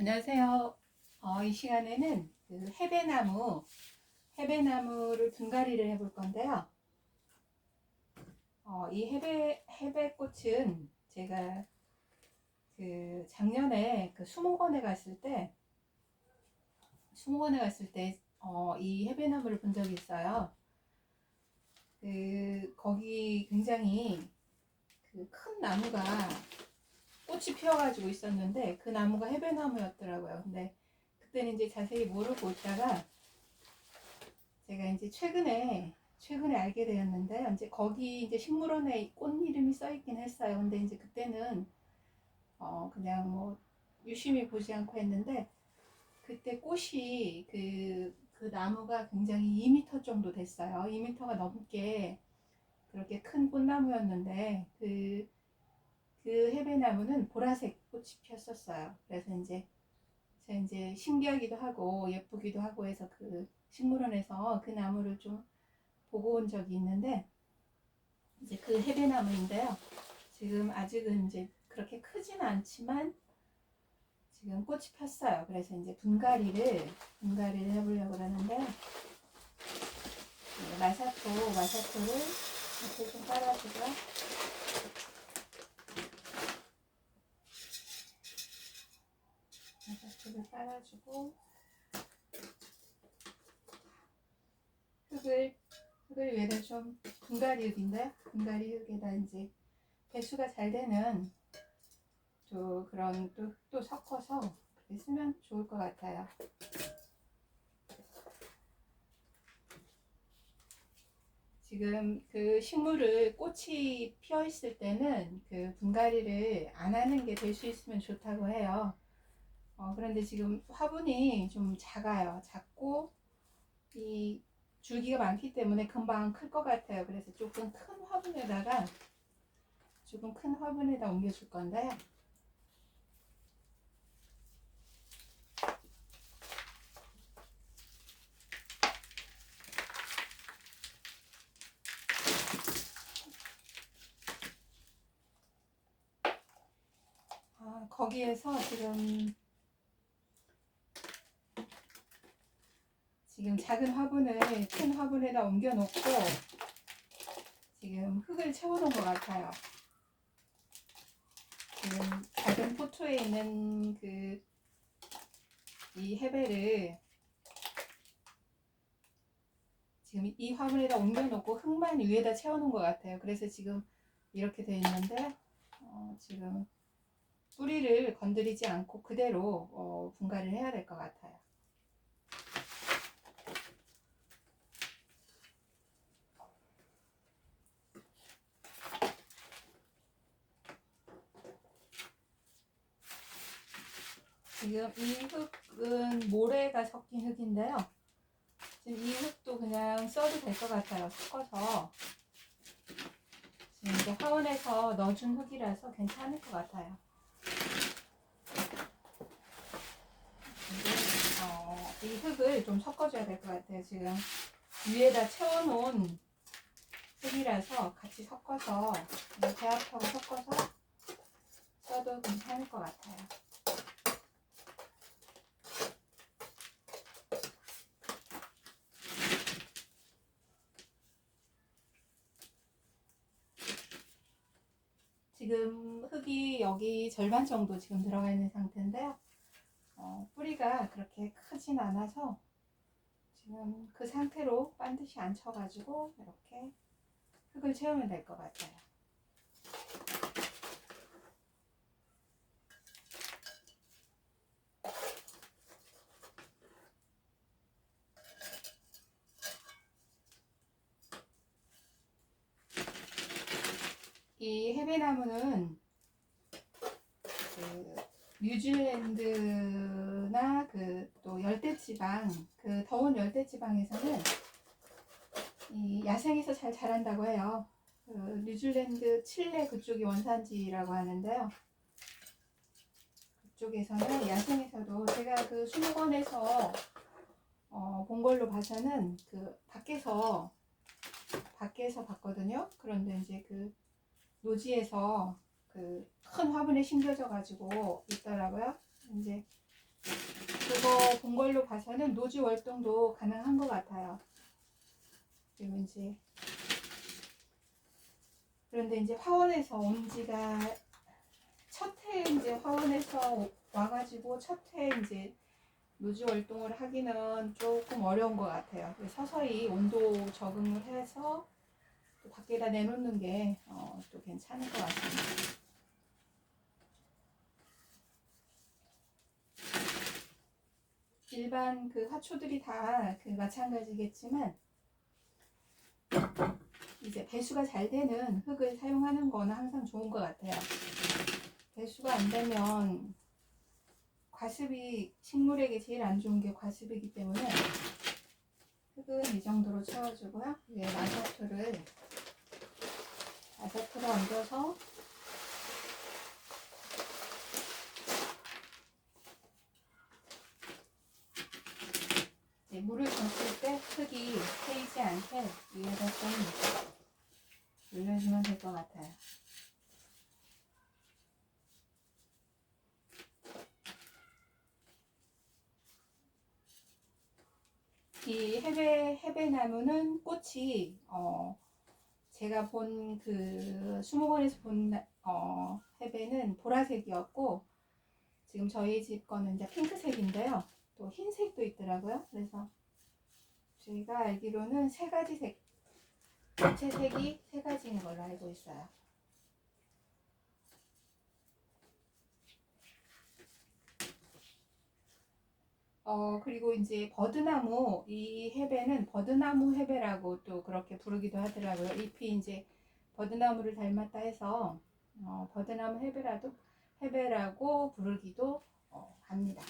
안녕하세요. 어, 이 시간에는 그 해배나무, 해배나무를 분갈이를 해볼 건데요. 어, 이 해배, 해배꽃은 제가 그 작년에 그 수목원에 갔을 때, 수목원에 갔을 때, 어, 이 해배나무를 본 적이 있어요. 그, 거기 굉장히 그 큰 나무가 꽃이 피어가지고 있었는데 그 나무가 해배나무였더라고요. 근데 그때는 이제 자세히 모르고 있다가 제가 이제 최근에 최근에 알게 되었는데 이제 거기 이제 식물원에 꽃 이름이 써 있긴 했어요. 근데 이제 그때는 어 그냥 뭐 유심히 보지 않고 했는데 그때 꽃이 그, 그 나무가 굉장히 2m 정도 됐어요. 2m가 넘게 그렇게 큰 꽃나무였는데 그 그 해배나무는 보라색 꽃이 피었었어요. 그래서 이제 제가 이제 신기하기도 하고 예쁘기도 하고 해서 그 식물원에서 그 나무를 좀 보고 온 적이 있는데 이제 그 해배나무인데요. 지금 아직은 이제 그렇게 크진 않지만 지금 꽃이 폈어요. 그래서 이제 분갈이를 분갈이를 해보려고 그러는데 네, 마사토 마사토를 이렇게 좀 깔아주고 요. 마사토를 깔아주고 흙을 흙을 위에다 좀 분갈이 흙인데 분갈이 흙에다 이제 배수가 잘 되는 또 그런 또 흙도 섞어서 그렇게 쓰면 좋을 것 같아요. 지금 그 식물을 꽃이 피어 있을 때는 그 분갈이를 안 하는 게 될 수 있으면 좋다고 해요. 어, 그런데 지금 화분이 좀 작아요. 작고 이 줄기가 많기 때문에 금방 클 것 같아요. 그래서 조금 큰 화분에다가 조금 큰 화분에다 옮겨줄 건데요. 아, 거기에서 지금 지금 작은 화분을 큰 화분에다 옮겨 놓고 지금 흙을 채워 놓은 것 같아요. 지금 작은 포토에 있는 그 이 해배를 지금 이 화분에다 옮겨 놓고 흙만 위에다 채워 놓은 것 같아요. 그래서 지금 이렇게 돼 있는데 어, 지금 뿌리를 건드리지 않고 그대로 어, 분갈이를 해야 될 것 같아요. 지금 이 흙은 모래가 섞인 흙인데요. 지금 이 흙도 그냥 써도 될 것 같아요. 섞어서. 지금 이제 화원에서 넣어준 흙이라서 괜찮을 것 같아요. 어, 이 흙을 좀 섞어줘야 될 것 같아요. 지금 위에다 채워놓은 흙이라서 같이 섞어서 이 배합하고 섞어서 써도 괜찮을 것 같아요. 지금 흙이 여기 절반 정도 지금 들어가 있는 상태인데요. 어, 뿌리가 그렇게 크진 않아서 지금 그 상태로 반드시 안 쳐가지고 이렇게 흙을 채우면 될 것 같아요. 이 해배나무는 그 뉴질랜드나 그 또 열대지방 그 더운 열대지방에서는 이 야생에서 잘 자란다고 해요. 그 뉴질랜드 칠레 그쪽이 원산지라고 하는데요. 그쪽에서는 야생에서도 제가 그 수목원에서 어, 본 걸로 봐서는 그 밖에서 밖에서 봤거든요. 그런데 이제 그 노지에서 그 큰 화분에 심겨져 가지고 있더라고요. 이제 본 걸로 봐서는 노지 월동도 가능한 것 같아요. 그리고 이제 그런데 이제 화원에서 온 지가 첫 해 이제 화원에서 와가지고 첫 해 이제 노지 월동을 하기는 조금 어려운 것 같아요. 서서히 온도 적응을 해서 또 밖에다 내놓는 게 어, 또 괜찮을 것 같습니다. 일반 그 화초들이 다 그 마찬가지겠지만 이제 배수가 잘 되는 흙을 사용하는 거는 항상 좋은 것 같아요. 배수가 안 되면 과습이 식물에게 제일 안 좋은 게 과습이기 때문에 흙은 이 정도로 채워주고요. 위에 마사토를 얹어서 이제 물을 줬을 때 흙이 새이지 않게 위에다 좀 눌러주면 될 것 같아요. 이 해배 해배나무는 꽃이 어 제가 본 그 수목원에서 본 어, 해배는 보라색이었고 지금 저희 집 거는 이제 핑크색인데요. 또 흰색도 있더라고요. 그래서 저희가 알기로는 세 가지 색, 전체 색이 세 가지인 걸로 알고 있어요. 어, 그리고 이제 버드나무, 이 해배는 버드나무 해배라고 또 그렇게 부르기도 하더라고요. 잎이 이제 버드나무를 닮았다 해서 어, 버드나무 해배라도 해배라고 부르기도 어, 합니다.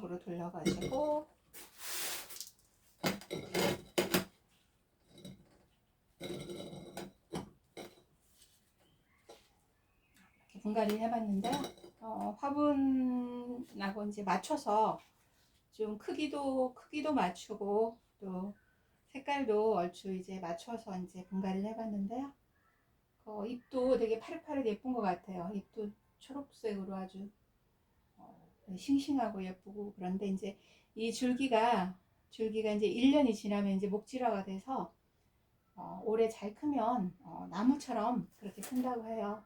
또 예쁜 쪽으로 돌려가지고 이렇게 분갈이를 해봤는데요. 어, 화분하고 이제 맞춰서 좀 크기도 크기도 맞추고 또 색깔도 얼추 이제 맞춰서 이제 분갈이를 해봤는데요. 어, 잎도 되게 파릇파릇 예쁜 것 같아요. 잎도 초록색으로 아주 어, 싱싱하고 예쁘고 그런데 이제 이 줄기가 줄기가 이제 1년이 지나면 이제 목질화가 돼서 어, 오래 잘 크면 어, 나무처럼 그렇게 큰다고 해요.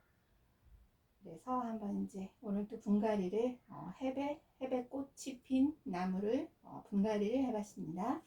그래서 한번 이제 오늘 또 분갈이를 어, 해배 해배 꽃이 핀 나무를 어, 분갈이를 해봤습니다.